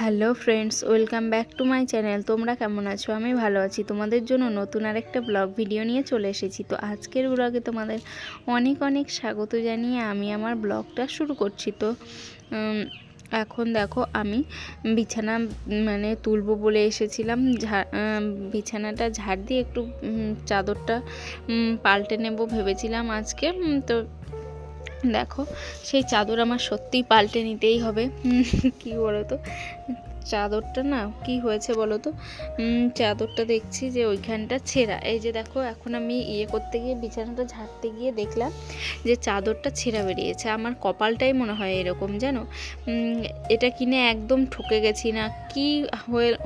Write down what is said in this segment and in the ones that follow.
Hello friends, welcome back to my channel. তোমরা কেমন আছো? আমি ভালো আছি। তোমাদের জন্য নতুন আর একটা ব্লগ ভিডিও নিয়ে চলে এসেছি। তো আজকের ব্লগে তোমাদের অনেক অনেক স্বাগত জানিয়ে আমি আমার ব্লগটা শুরু করছি। তো এখন দেখো আমি বিছানা মানে তুলবো বলে এসেছিলাম। বিছানাটা ঝাড় দিয়ে একটু চাদরটা পাল্টে নেব ভেবেছিলাম আজকে। তো দেখো সেই চাদর আমার সত্যিই পাল্টে নিতেই হবে। কি বলো তো চাদরটা না, কি হয়েছে বলো তো? চাদরটা দেখছি যে ওইখানটা ছেঁড়া। এই যে দেখো, এখন আমি ইয়ে করতে গিয়ে, বিছানাটা ঝাড়তে গিয়ে দেখলাম যে চাদরটা ছেঁড়া বেরিয়েছে। আমার কপালটাই মনে হয় এরকম, জানো? এটা কিনে একদম ঠকে গেছি না। কি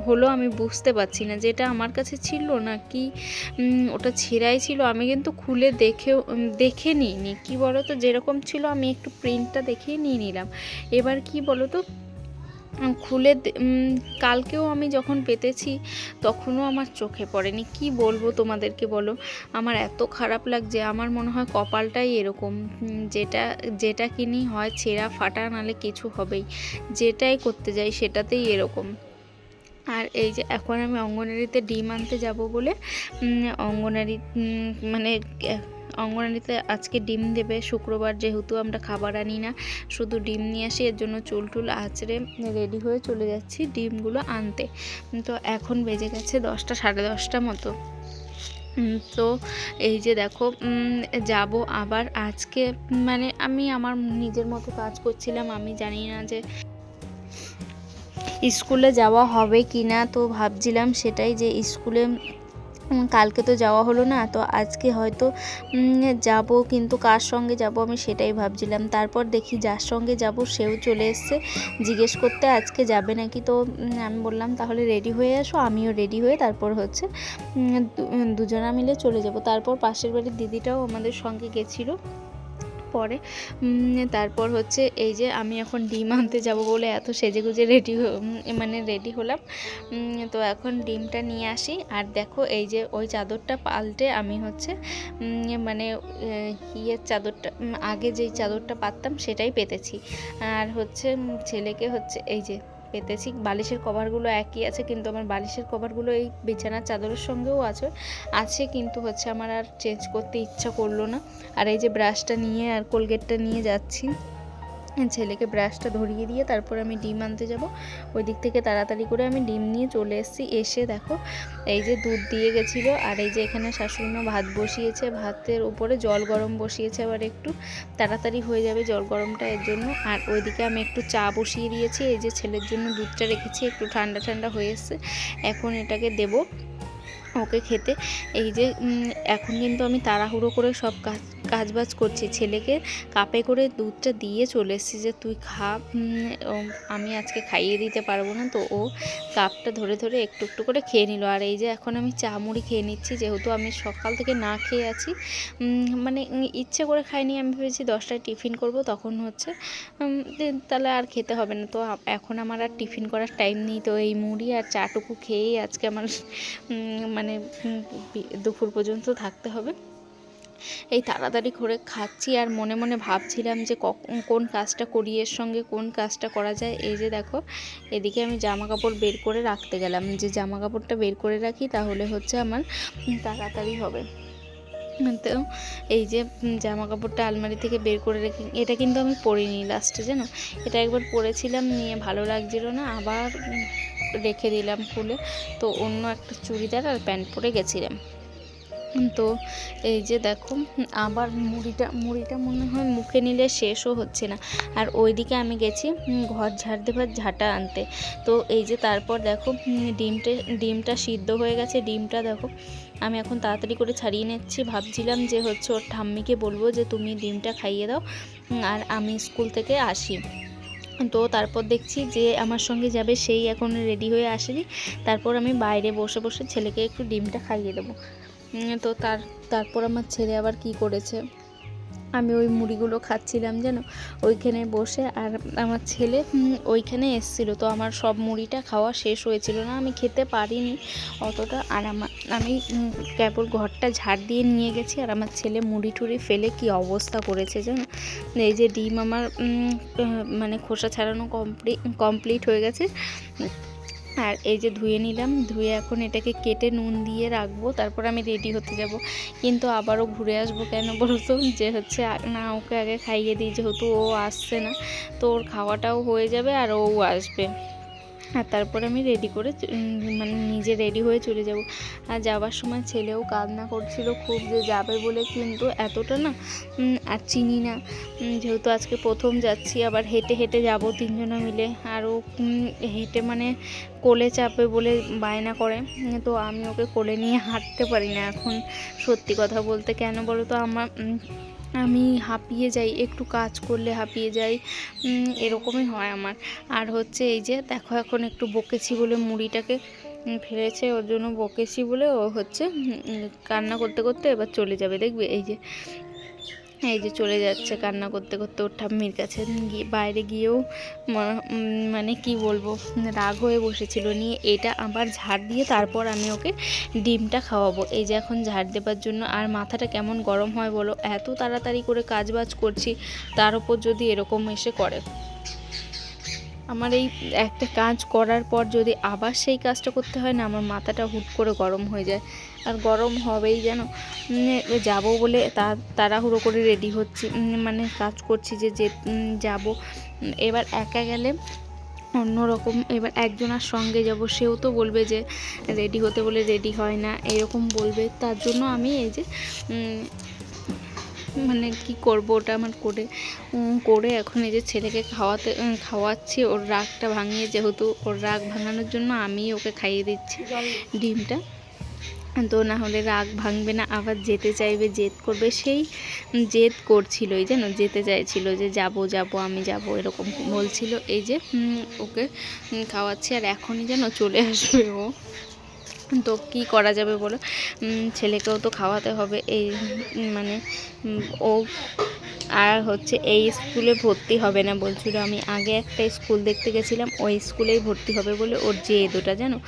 হলো আমি বুঝতে পারছি না যেটা আমার কাছে ছিল না কি? ওটা ছেঁড়াই ছিল। আমি কিন্তু খুলে দেখেও দেখে নিইনি। কি বলো তো? যেরকম ছিল, আমি একটু প্রিন্টটা দেখেই নিয়ে নিলাম। এবার কি বলো তো? খুলে কালকেও আমি যখন পেতেছি, তখনও আমার চোখে পড়েনি। কি বলব তোমাদেরকে বলো? আমার এত খারাপ লাগছে, আমার মনে হয় কপালটাই এরকম। যেটা যেটা কিনি হয় ছেঁড়া ফাটা, নালে কিছু হবেই। যেটাই করতে যাই সেটাতেই এরকম। আর এই যে এখন আমি অঙ্গনারীতে ডিম আনতে যাব বলে অঙ্গনারী মানে অঙ্গনারীতে আজকে ডিম দেবে। শুক্রবার যেহেতু আমরা খাবার আনি না, শুধু ডিম নিয়ে আসি, এর জন্য চুল টুল আঁচড়ে রেডি হয়ে চলে যাচ্ছি ডিমগুলো আনতে। তো এখন বেজে গেছে দশটা, সাড়ে দশটা মতো। তো এই যে দেখো যাব আবার আজকে। মানে আমি আমার নিজের মতো কাজ করছিলাম, আমি জানি না যে স্কুলে যাওয়া হবে কি না তো ভাবছিলাম সেটাই যে স্কুলে কালকে তো যাওয়া হলো না, তো আজকে হয়তো যাব কিন্তু কার সঙ্গে যাব আমি সেটাই ভাবছিলাম। তারপর দেখি যার সঙ্গে যাব সেও চলে এসছে, জিজ্ঞেস করতে আজকে যাবে নাকি? তো আমি বললাম তাহলে রেডি হয়ে আসো, আমিও রেডি হয়ে তারপর হচ্ছে দুজনা মিলে চলে যাব। তারপর পাশের বাড়ির দিদিটাও আমাদের সঙ্গে গেছিল। পরে। তারপর হচ্ছে এই যে আমি এখন ডিম আনতে যাব বলে এত সেজেগুজে রেডি মানে রেডি হলাম। তো এখন ডিমটা নিয়ে আসি। আর দেখো এই যে ওই চাদরটা পাল্টে আমি হচ্ছে মানে ইয়ের চাদরটা আগে যেই চাদরটা পাততাম সেটাই পেতেছি। আর হচ্ছে ছেলেকে হচ্ছে এই যে পেতেছি। বালিশের কভারগুলো একই আছে, কিন্তু আমার বালিশের কভারগুলো এই বিছানার চাদরের সঙ্গেও আছে। আছে, কিন্তু হচ্ছে আমার আর চেঞ্জ করতে ইচ্ছা করল না। আর এই যে ব্রাশটা নিয়ে আর কোলগেটটা নিয়ে যাচ্ছি। ছেলেকে ব্রাশটা ধরিয়ে দিয়ে তারপর আমি ডিম আনতে যাব। ওই দিক থেকে তাড়াতাড়ি করে আমি ডিম নিয়ে চলে এসেছি। এসে দেখো, এই যে দুধ দিয়ে গেছিল আর এই যে এখানে শাশুড়িমা ভাত বসিয়েছে। ভাতের উপরে জল গরম বসিয়েছে আবার একটু। তাড়াতাড়ি হয়ে যাবে জল গরমটা, এর জন্য। আর ওইদিকে আমি একটু চা বসিয়ে দিয়েছি। এই যে ছেলের জন্য দুধটা রেখেছি, একটু ঠান্ডা ঠান্ডা হয়ে এসছে। এখন এটাকে দেবো ওকে খেতে। এই যে এখন কিন্তু আমি তাড়াহুড়ো করে সব কাজ কাজবাজ করছি। ছেলেকে কাপে করে দুধটা দিয়ে চলে এসেছি যে, তুই খা আমি আজকে খাইয়ে দিতে পারব না। তো ও কাপটা ধরে ধরে একটু একটু করে খেয়ে নিল। আর এই যে, এখন আমি চা মুড়ি খেয়ে নিচ্ছি। যেহেতু আমি সকাল থেকে না খেয়ে আছি মানে ইচ্ছে করে খাইনি। আমি ভেবেছি দশটায় টিফিন করব। তখন হচ্ছে তাহলে আর খেতে হবে না। তো এখন আমার আর টিফিন করার টাইম নেই। তো এই মুড়ি আর চাটুকু খেয়েই আজকে আমার মানে দুপুর পর্যন্ত থাকতে হবে। এই তাড়াতাড়ি করে খাচ্ছি আর মনে মনে ভাবছিলাম যে কোন কাজটা করি, এর সঙ্গে কোন কাজটা করা যায়। এই যে দেখো, এদিকে আমি জামা কাপড় বের করে রাখতে গেলাম। যে জামা কাপড়টা বের করে রাখি তাহলে হচ্ছে আমার তাড়াতাড়ি হবে। তো এই যে জামা কাপড়টা আলমারি থেকে বের করে রেখে, এটা কিন্তু আমি পরিনি লাস্টে জানো? এটা একবার পরেছিলাম, নিয়ে ভালো লাগছিল না, আবার রেখে দিলাম খুলে। তো অন্য একটা চুড়িদার আর প্যান্ট পরে গেছিলাম। তো এই যে দেখো, আবার মুড়িটা মুড়িটা মনে হয় মুখে নিলে শেষও হচ্ছে না। আর ওইদিকে আমি গেছি ঘর ঝাড় দেবার ঝাঁটা আনতে। তো এই যে তারপর দেখো ডিমটা ডিমটা সিদ্ধ হয়ে গেছে। ডিমটা দেখো, আমি এখন তাড়াতাড়ি করে ছাড়িয়ে নিচ্ছি। ভাবছিলাম যে হচ্ছে ওর ঠাম্মিকে বলব যে তুমি ডিমটা খাইয়ে দাও আর আমি স্কুল থেকে আসি। তো তারপর দেখছি যে আমার সঙ্গে যাবে, সেই এখন রেডি হয়ে আসেনি। তারপর আমি বাইরে বসে বসে ছেলেকে একটু ডিমটা খাইয়ে দেবো। তো তার, তারপর আমার ছেলে আবার কি করেছে? আমি ওই মুড়িগুলো খাচ্ছিলাম যেন ওইখানে বসে, আর আমার ছেলে ওইখানে এসেছিল। তো আমার সব মুড়িটা খাওয়া শেষ হয়েছিল না, আমি খেতে পারিনি অতটা। আর আমার আমি কেবল ঘরটা ঝাড় দিয়ে নিয়ে গেছি, আর আমার ছেলে মুড়ি টুড়ি ফেলে কি অবস্থা করেছে জানো? এই যে ডিম আমার মানে খোসা ছাড়ানো কমপ্লিট কমপ্লিট হয়ে গেছে। আর এই যে ধুয়ে নিলাম, ধুয়ে এখন এটাকে কেটে নুন দিয়ে রাখব, তারপর আমি রেডি হতে যাব। কিন্তু আবারও ঘুরে আসব কেন বলতো? যে হচ্ছে না, ওকে আগে খাইয়ে দিই, যেহেতু ও আসছে না, তো ওর খাওয়াটাও হয়ে যাবে আর ও আসবে। আর তারপর আমি রেডি করে মানে নিজে রেডি হয়ে চলে যাব। আর যাওয়ার সময় ছেলেও কান্না করছিল খুব যে যাবে বলে, কিন্তু এতটা না আর চিনি না। যেহেতু আজকে প্রথম যাচ্ছি, আবার হেঁটে হেঁটে যাব তিনজনে মিলে। আরও হেঁটে মানে কোলে চাপবে বলে বায়না করে। তো আমি ওকে কোলে নিয়ে হাঁটতে পারি না এখন। সত্যি কথা বলতে, কেন বলো তো আমার আমি হাঁপিয়ে যাই, একটু কাজ করলে হাঁপিয়ে যাই। এরকমই হয় আমার। আর হচ্ছে এই যে, দেখো এখন একটু বকেছি বলে মুড়িটাকে ফেলেছে, ওর জন্য বকেছি বলে ও হচ্ছে কান্না করতে করতে এবার চলে যাবে। দেখবে এই যে এই যে চলে যাচ্ছে কান্না করতে করতে ওর ঠাম্মির কাছে। গিয়ে বাইরে গিয়েও মানে কি বলব, রাগ হয়ে বসেছিল। নিয়ে এটা আবার ঝাড় দিয়ে তারপর আমি ওকে ডিমটা খাওয়াবো। এই যে এখন ঝাড় দেবার জন্য। আর মাথাটা কেমন গরম হয় বলো? এত তাড়াতাড়ি করে কাজ বাজ করছি, তার উপর যদি এরকম এসে করে। আমার এই একটা কাজ করার পর যদি আবার সেই কাজটা করতে হয় না, আমার মাথাটা হুট করে গরম হয়ে যায়। আর গরম হবেই যেন। যাব বলে তা, তাড়াহুড়ো করে রেডি হচ্ছি। মানে কাজ করছি যে যে যাব। এবার একা গেলে অন্যরকম, এবার একজনের সঙ্গে যাব। সেও তো বলবে যে, রেডি হতে বলে রেডি হয় না। এরকম বলবে। তার জন্য আমি এই যে মানে কি করব ওটা আমার করে করে এখন এই যে ছেলেকে খাওয়াতে খাওয়াচ্ছি। ওর রাগটা ভাঙিয়ে যেহেতু ওর রাগ ভাঙানোর জন্য আমি ওকে খাইয়ে দিচ্ছি ডিমটা। তো না হলে রাগ ভাঙবে না, আবার যেতে চাইবে, জেদ করবে, সেই জেদ করছিল এই যেন, যেতে চাইছিল যে যাব যাব, আমি যাব, এরকম বলছিল। এই যে ওকে খাওয়াচ্ছি, আর এখনই যেন চলে আসবে ও। তো কি করা যাবে বলো? ছেলেকেও তো খাওয়াতে হবে। এই মানে ও আর হচ্ছে এই স্কুলে ভর্তি হবে না বলছিল। আমি আগে একটা স্কুল দেখতে গেছিলাম, ওই স্কুলেই ভর্তি হবে বলে ওর জেদ ওটা, জানো?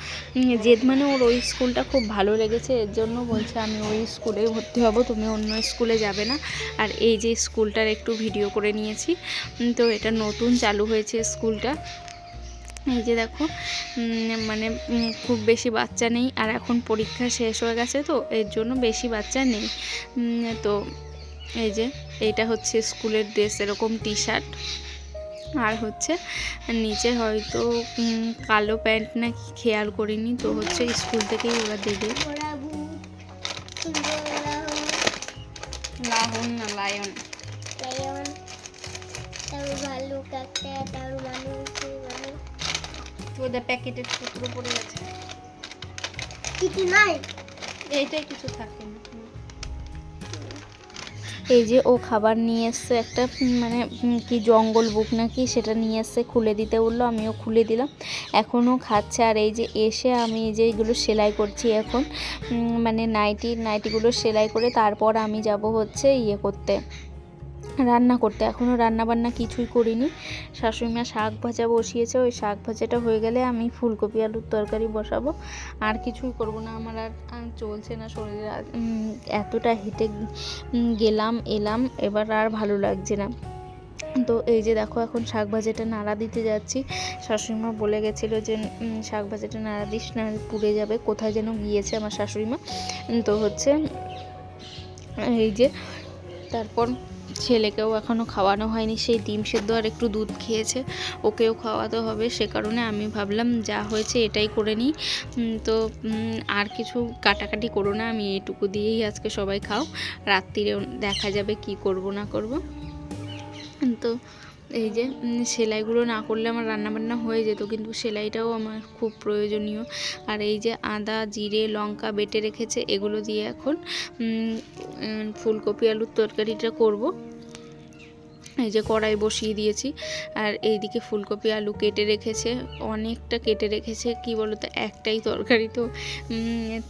জেদ মানে ওর ওই স্কুলটা খুব ভালো লেগেছে। এর জন্য বলছে, আমি ওই স্কুলেই ভর্তি হব, তুমি অন্য স্কুলে যাবে না। আর এই যে স্কুলটার একটু ভিডিও করে নিয়েছি তো এটা নতুন চালু হয়েছে স্কুলটা। এই যে দেখো মানে খুব বেশি বাচ্চা নেই আর এখন পরীক্ষা শেষ হয়ে গেছে তো, এর জন্য বেশি বাচ্চা নেই। তো এই যে, এইটা হচ্ছে স্কুলের ড্রেস, এরকম টি শার্ট আর হচ্ছে, নিচে হয়তো কালো প্যান্ট না খেয়াল করিনি। তো হচ্ছে স্কুল থেকেই ওরা দেবে লাহন না লায়ন? ওদের প্যাকেটের টুকরো পড়ে গেছে। কিছু নাই? এইটাই কিছু থাকে না। এই যে ও খাবার নিয়ে এসছে একটা মানে কি জঙ্গল বুক নাকি? সেটা নিয়ে এসছে খুলে দিতে বলল আমিও খুলে দিলাম। এখনও খাচ্ছে আর এই যে এসে আমি যে এগুলো সেলাই করছি এখন মানে নাইটি নাইটিগুলো সেলাই করে তারপর আমি যাব হচ্ছে ইয়ে করতে। রান্না করতে। এখনও রান্না বান্না কিছুই করিনি। শাশুড়ি মা শাক ভাজা বসিয়েছে। ওই শাক ভাজাটা হয়ে গেলে আমি ফুলকপি, আলুর তরকারি বসাবো। আর কিছুই করব না। আমার আর চলছে না শরীরে। এতটা হেঁটে গেলাম, এলাম। এবার আর ভালো লাগছে না। তো এই যে দেখো, এখন শাক ভাজাটা নাড়া দিতে যাচ্ছি। শাশুড়িমা বলে গেছিল যে শাক ভাজাটা নাড়া দিস, না পুড়ে যাবে। কোথায় যেন গিয়েছে আমার শাশুড়িমা। তো হচ্ছে, এই যে, তারপর ছেলেকেও এখনও খাওয়ানো হয়নি, সেই ডিম সেদ্ধ আর একটু দুধ খেয়েছে, ওকেও খাওয়াতে হবে, সে কারণে আমি ভাবলাম যা হয়েছে এটাই করে নিই। তো আর কিছু কাটাকাটি করো না, আমি এটুকু দিয়েই আজকে সবাই খাও, রাত্রিরেও দেখা যাবে কি করব না করব। তো এই যে সেলাইগুলো না করলে আমার রান্নাবান্না হয়ে যেত, কিন্তু সেলাইটাও আমার খুব প্রয়োজনীয়। আর এই যে আদা, জিরে, লঙ্কা বেটে রেখেছে, এগুলো দিয়ে এখন ফুলকপি, আলুর তরকারিটা করব। এই যে কড়াই বসিয়ে দিয়েছি। আর এইদিকে ফুলকপি আলু কেটে রেখেছে, অনেকটা কেটে রেখেছে, কি বলতো, একটাই তরকারি তো।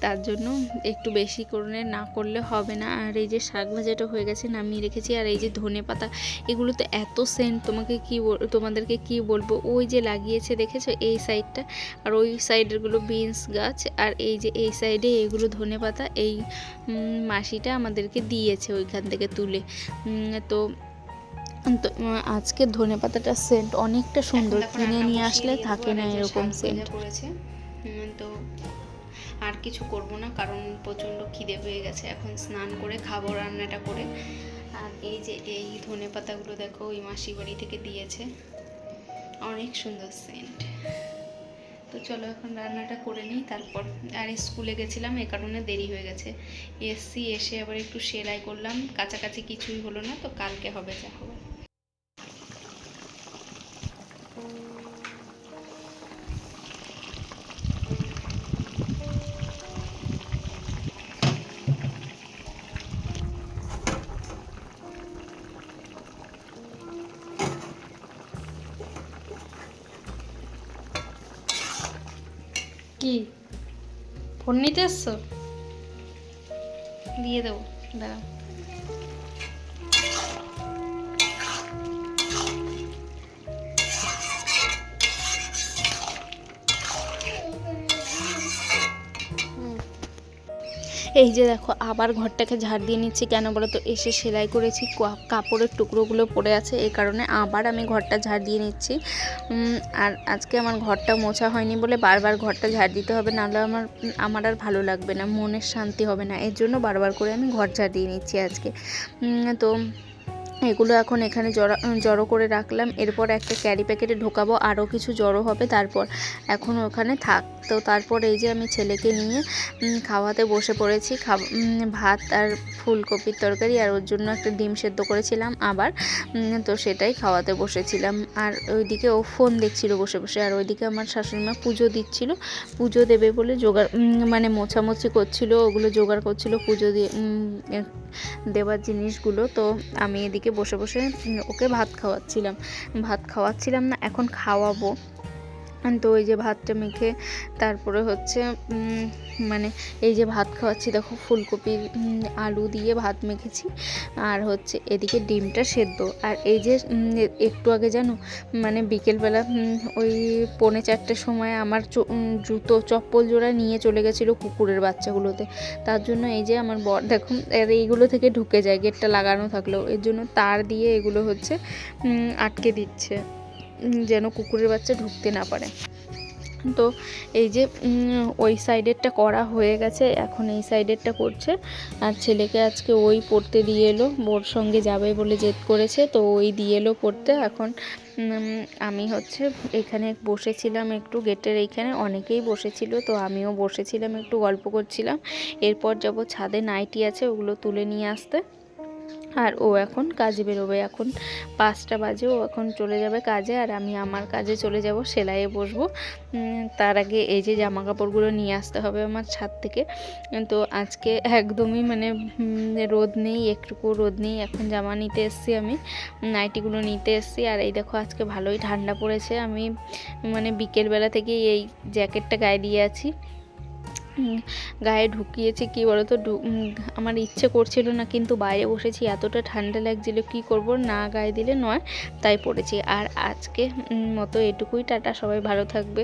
তার জন্য একটু বেশি করে না করলে হবে না। আর এই যে শাক ভাজাটা হয়ে গেছে, নামিয়ে রেখেছি। আর এই যে ধনে পাতা, এগুলো তো এত সেন্ট, তোমাকে কি তোমাদেরকে কি বলব? ওই যে লাগিয়েছে, দেখেছ? এই সাইডটা। আর ওই সাইডেরগুলো বিনস গাছ, আর এই যে এই সাইডে এগুলো ধনে পাতা, এই মাসিটা আমাদেরকে দিয়েছে ওইখান থেকে তুলে। তো তো আজকে ধনে পাতাটার সেন্ট অনেকটা সুন্দর কিনে নিয়ে আসলে থাকে না এরকম সেন্ট করেছে তো আর কিছু করব না কারণ প্রচণ্ড খিদে পেয়ে গেছে। এখন স্নান করে খাব রান্নাটা করে। আর এই যে এই ধনে পাতাগুলো দেখো ওই মাসি বাড়ি থেকে দিয়েছে। অনেক সুন্দর সেন্ট তো চলো এখন রান্নাটা করে নিই তারপর আর স্কুলে গেছিলাম এ কারণে দেরি হয়ে গেছে। এসছি এসে আবার একটু সেলাই করলাম কাছাকাছি কিছুই হলো না তো কালকে হবে যা হবে কি? ফোন নিতে এসছো? দিয়ে দেবো দাঁড়া এই যে দেখো, আবার ঘরটাকে ঝাড় দিয়ে নিচ্ছি কেন বলো তো এসে সেলাই করেছি কাপড়ের টুকরোগুলো পড়ে আছে এই কারণে আবার আমি ঘরটা ঝাড় দিয়ে নিচ্ছি। আর আজকে আমার ঘরটা মোছা হয়নি বলে বারবার ঘরটা ঝাড় দিতে হবে, নাহলে আমার আমার আর ভালো লাগবে না, মনের শান্তি হবে না, এর জন্য বারবার করে আমি ঘর ঝাড় দিয়ে নিচ্ছি আজকে। তো এগুলো এখন এখানে জড়া জড়ো করে রাখলাম। এরপর একটা ক্যারি প্যাকেটে ঢোকাবো, আরও কিছু জড়ো হবে তারপর। এখন ওখানে থাক। তো তারপর এই যে আমি ছেলেকে নিয়ে খাওয়াতে বসে পড়েছি ভাত আর ফুলকপির তরকারি। আর ওর জন্য একটা ডিম সেদ্ধ করেছিলাম আবার তো সেটাই খাওয়াতে বসেছিলাম। আর ওইদিকে ও ফোন দেখছিল বসে বসে। আর ওইদিকে আমার শাশুড়িমা পুজো দিচ্ছিল। পুজো দেবে বলে জোগাড় মানে মোছামুছি করছিল, ওগুলো জোগাড় করছিল, পুজো দিয়ে দেওয়ার জিনিসগুলো, তো আমি এদিকে বসে বসে ওকে ভাত খাওয়াচ্ছিলাম। ভাত খাওয়াচ্ছিলাম না, এখন খাওয়াবো। তো ওই যে ভাতটা মেখে তারপরে হচ্ছে মানে এই যে ভাত খাওয়াচ্ছি, দেখো ফুলকপির আলু দিয়ে ভাত মেখেছি। আর হচ্ছে এদিকে ডিমটা সেদ্ধ। আর এই যে একটু আগে জানো মানে বিকেলবেলা ওই পৌনে চারটের সময় আমার জুতো চপ্পল জোড়া নিয়ে চলে গেছিল কুকুরের বাচ্চাগুলোতে। তার জন্য এই যে আমার বর, দেখো এইগুলো থেকে ঢুকে যায়, গেটটা লাগানো থাকলেও। এর জন্য তার দিয়ে এগুলো হচ্ছে আটকে দিচ্ছে। যেন কুকুরের বাচ্চা ঢুকতে না পারে। তো এই যে ওই সাইডেরটা করা হয়ে গেছে, এখন এই সাইডেরটা করছে। আর ছেলেকে আজকে ওই পড়তে দিয়ে এলো বোর সঙ্গে যাবে বলে জেদ করেছে, তো ওই দিয়ে এলো পড়তে। এখন আমি হচ্ছে এখানে বসেছিলাম একটু গেটের এইখানে, অনেকেই বসেছিল, তো আমিও বসেছিলাম, একটু গল্প করছিলাম। এরপর যাব ছাদে নাইটি আছে, ওগুলো তুলে নিয়ে আসতে। আর ও এখন কাজে বেরোবে। এখন পাঁচটা বাজে, ও এখন চলে যাবে কাজে আর আমি আমার কাজে চলে যাব, সেলাইয়ে বসবো। তার আগে এই যে জামা কাপড়গুলো নিয়ে আসতে হবে আমার ছাদ থেকে। তো আজকে একদমই মানে রোদ নেই, একটুকু রোদ নেই। এখন জামা নিতে এসেছি আমি, নাইটিগুলো নিতে এসেছি। আর এই দেখো আজকে ভালোই ঠান্ডা পড়েছে। আমি মানে বিকেলবেলা থেকেই এই জ্যাকেটটা গায়ে দিয়ে আছি। গায়ে ঢুকিয়েছে, কি বলতো আমার ইচ্ছে করছিল না, কিন্তু বাইরে বসেছি, এতটা ঠান্ডা লাগছিল, কি করব, না গায়ে দিলে নয়, তাই পড়েছি। আর আজকে মতো এটুকুই, টাটা, সবাই ভালো থাকবে।